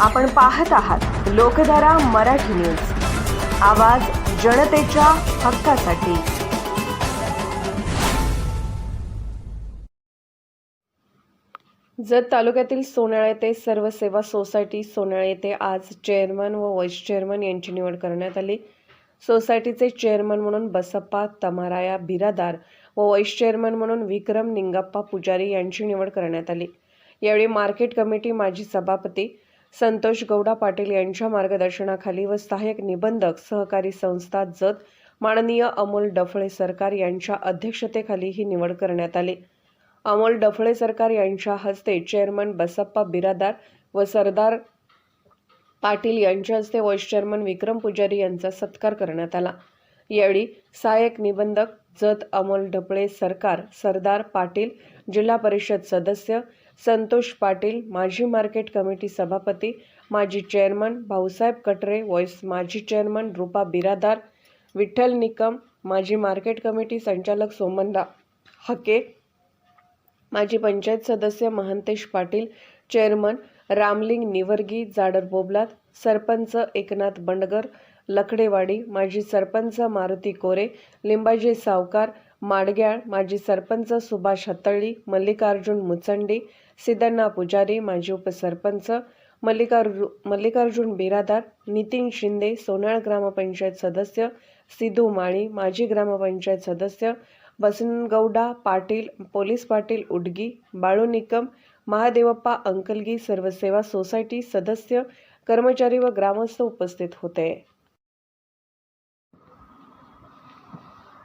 आपण पाहत आहात लोकधारा मराठी न्यूज. आवाज जनतेच्या हक्कासाठी. जत तालुक्यातील सोनाळा येथे सर्व सेवा सोसायटी सोनाळा येथे आज चेअरमन व व्हाईस चेअरमन यांची निवड करण्यात आली. सोसायटीचे चेअरमन म्हणून बसप्पा तमाराया बिरादार व व्हाईस चेअरमन म्हणून विक्रम निंगप्पा पुजारी यांची निवड करण्यात आली. यावेळी मार्केट कमिटी माजी सभापती संतोष गौडा पाटील यांच्या मार्गदर्शनाखाली व सहाय्यक निबंधक सहकारी संस्था जत माननीय अमोल डफळे सरकार यांच्या अध्यक्षतेखाली ही निवड करण्यात आली. अमोल डफळे सरकार यांच्या हस्ते चेअरमन बसप्पा बिरादार व सरदार पाटील यांच्या हस्ते व्हाईस चेअरमन विक्रम पुजारी यांचा सत्कार करण्यात आला. यावेळी सहाय्यक निबंधक जत अमोल ढपळे सरकार सरदार पाटील जिल्हा परिषद सदस्य संतोष पाटील माजी मार्केट कमिटी सभापती माजी चेअरमन भाऊसाहेब कटरे व्हाईस माजी चेअरमन रुपा बिरादार विठ्ठल निकम माजी मार्केट कमिटी संचालक सोमनदा हके माजी पंचायत सदस्य महंतेश पाटील चेअरमन रामलिंग निवर्गी जाडर बोबलात सरपंच एकनाथ बंडगर लकडेवाडी माजी सरपंच मारुती कोरे लिंबाजी सावकार माडग्याळ माजी सरपंच सुभाष हतळी मल्लिकार्जुन मुचंडी सिद्धण्णा पुजारी माजी उपसरपंच मल्लिकार्जु मल्लिकार्जुन बिरादार नितीन शिंदे सोनाळ ग्रामपंचायत सदस्य सिद्धू माळी माजी ग्रामपंचायत सदस्य बसनगौडा पाटील पोलीस पाटील उडगी बाळू निकम महादेवप्पा अंकलगी सर्व सेवा सोसायटी सदस्य कर्मचारी व ग्रामस्थ उपस्थित होते.